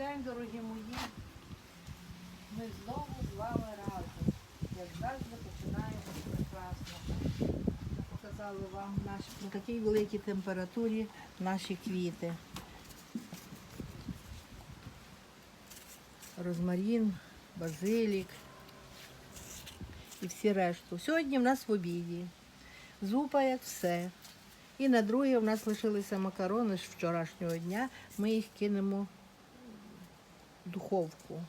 день, дорогі мої. Ми знову з вами разом. Як завжди починаємо прекрасно. Я показала вам наші, при такій великій температурі наші квіти. Розмарін, базилік і всі решту. Сьогодні в нас в обіді. Зупа як все. І на друге в нас лишилися макарони з вчорашнього дня. Ми їх кинемо духовку,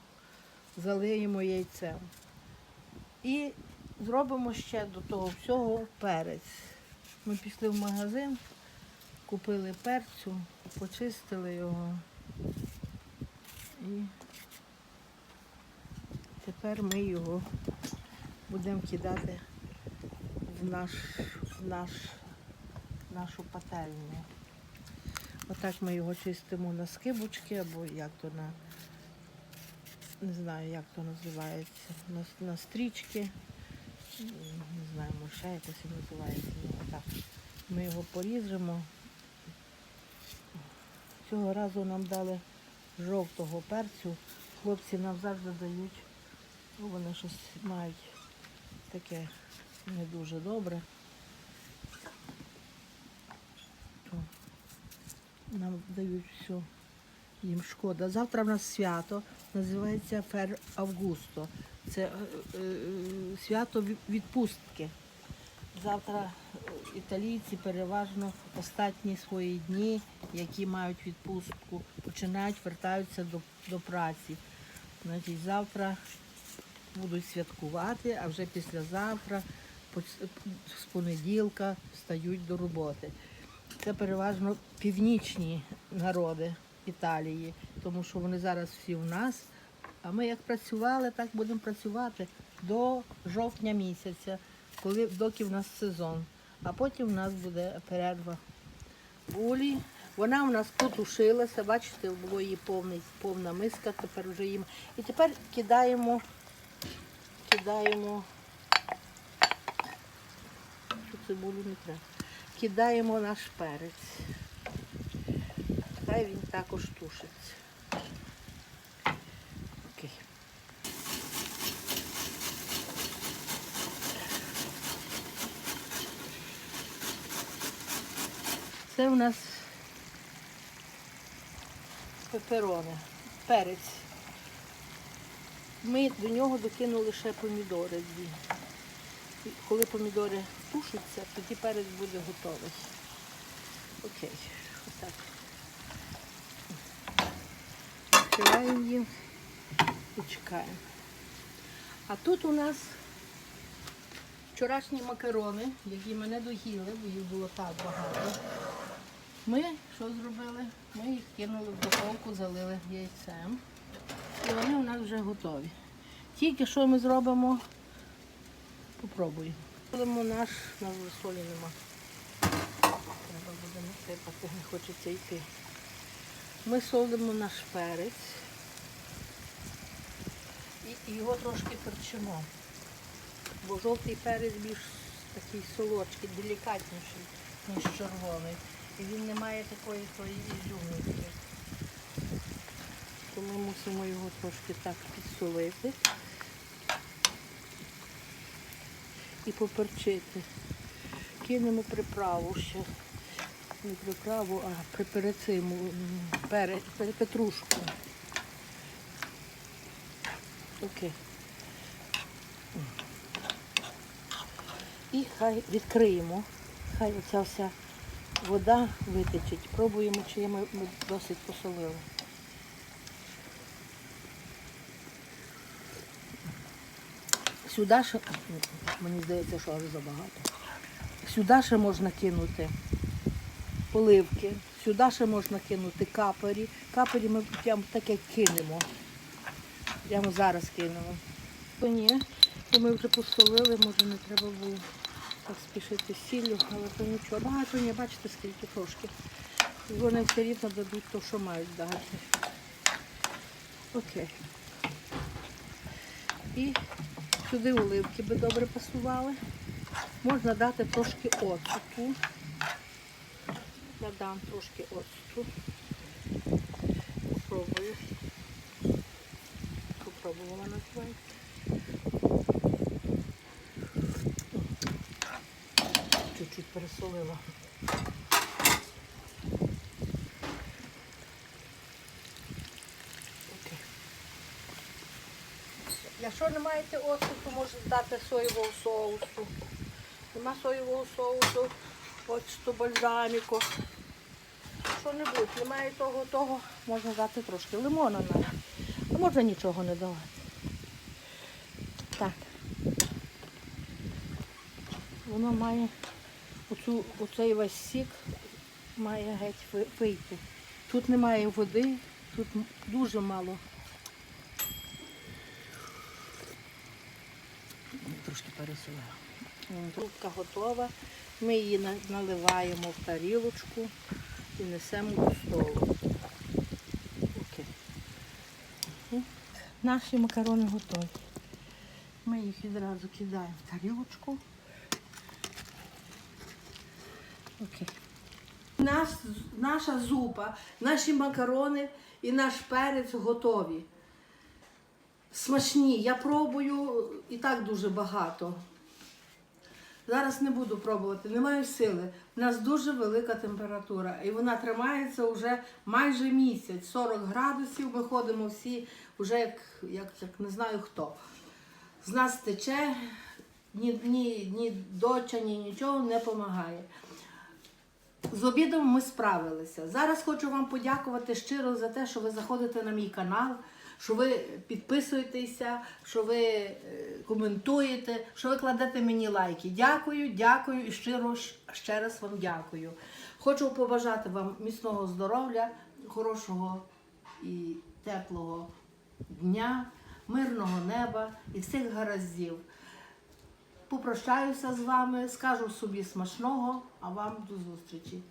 залиємо яйцем. І зробимо ще до того всього перець. Ми пішли в магазин, купили перцю, почистили його. І тепер ми його будемо кидати в наш, в наш нашу пательню. Отак ми його чистимо на скибочки або як то на, не знаю, як то називається, на, на стрічки. Не знаю, може ще якось і називається. Ну, отак. Ми його поріжемо. Цього разу нам дали жовтого перцю. Хлопці нам завжди дають, ну, вони щось мають таке не дуже добре. нам дають все. Їм шкода. Завтра в нас свято, називається Фер Августо. Це е, е, свято відпустки. Завтра е, італійці переважно останні свої дні, які мають відпустку, починають, вертаються до, до праці. Значить, завтра будуть святкувати, а вже післязавтра, з понеділка, встають до роботи. Це переважно північні народи Італії, тому що вони зараз всі у нас. А ми як працювали, так будемо працювати до жовтня місяця, коли доки в нас сезон. А потім в нас буде перерва булі. Вона у нас потушилася, бачите, було її повний, повна миска, тепер вже їм. І тепер кидаємо, кидаємо, що цибулю не треба. Кидаємо наш перець. Хай він також тушиться. Окей. Це у нас пеперони, перець. Ми до нього докинули ще помідори дві. Коли помідори тушаться, тоді перець буде готовий. Окей, отак. Відкриваємо їм і чекаємо. А тут у нас вчорашні макарони, які мене доїли, бо їх було так багато. Ми що зробили? Ми їх кинули в духовку, залили яйцем. І вони у нас вже готові. Тільки що ми зробимо, попробуємо. Солимо наш, на солі нема. Треба буде насипати, не хочеться йти. Ми солимо наш перець і, його трошки перчимо. Бо жовтий перець більш такий солодкий, делікатніший, ніж червоний. І він не має такої тої ізюминки. Тому мусимо його трошки так підсолити і поперчити. Кинемо приправу ще. Не приправу, а при перециму, пере, пере- петрушку. Окей. І хай відкриємо. Хай оця вся вода витечить. Пробуємо, чи ми досить посолили. Сюди ще, мені здається, що аж забагато. Сюди ще можна кинути поливки, сюди ще можна кинути капері. Капері ми прямо таке кинемо. Прямо зараз кинемо. То ні, то ми вже посолили, може не треба було так спішити сіллю, але то нічого. Багато не бачите, скільки трошки. Вони все рівно дадуть те, що мають дати. Окей. І сюди оливки би добре пасували. Можна дати трошки оцту. Надам трошки оцту. Попробую. пробувала називається. Чуть-чуть пересолила. Якщо не маєте оцту, можете дати соєвого соусу. Нема соєвого соусу, оцту бальзаміку. Що-небудь, немає того, того, можна дати трошки лимона навіть. А можна нічого не давати. Так. Воно має оцю, оцей весь сік має геть вийти. Тут немає води, тут дуже мало. Трошки пересилаю. Рубка готова. Ми її наливаємо в тарілочку і несемо до столу. Мгм. Наші макарони готові. Ми їх відразу кидаємо в тарілочку. Окей. Наш, наша зупа, наші макарони і наш перець готові. Смачні. Я пробую і так дуже багато. Зараз не буду пробувати, не маю сили. У нас дуже велика температура і вона тримається вже майже місяць, 40 градусів. Ми ходимо всі вже як, як, як не знаю хто. З нас тече, ні, ні, ні доча, ні нічого не допомагає. З обідом ми справилися. Зараз хочу вам подякувати щиро за те, що ви заходите на мій канал, що ви підписуєтеся, що ви е, коментуєте, що ви кладете мені лайки. Дякую, дякую і щиро ще раз вам дякую. Хочу побажати вам міцного здоров'я, хорошого і теплого дня, мирного неба і всіх гараздів. Попрощаюся з вами, скажу собі смачного, а вам до зустрічі.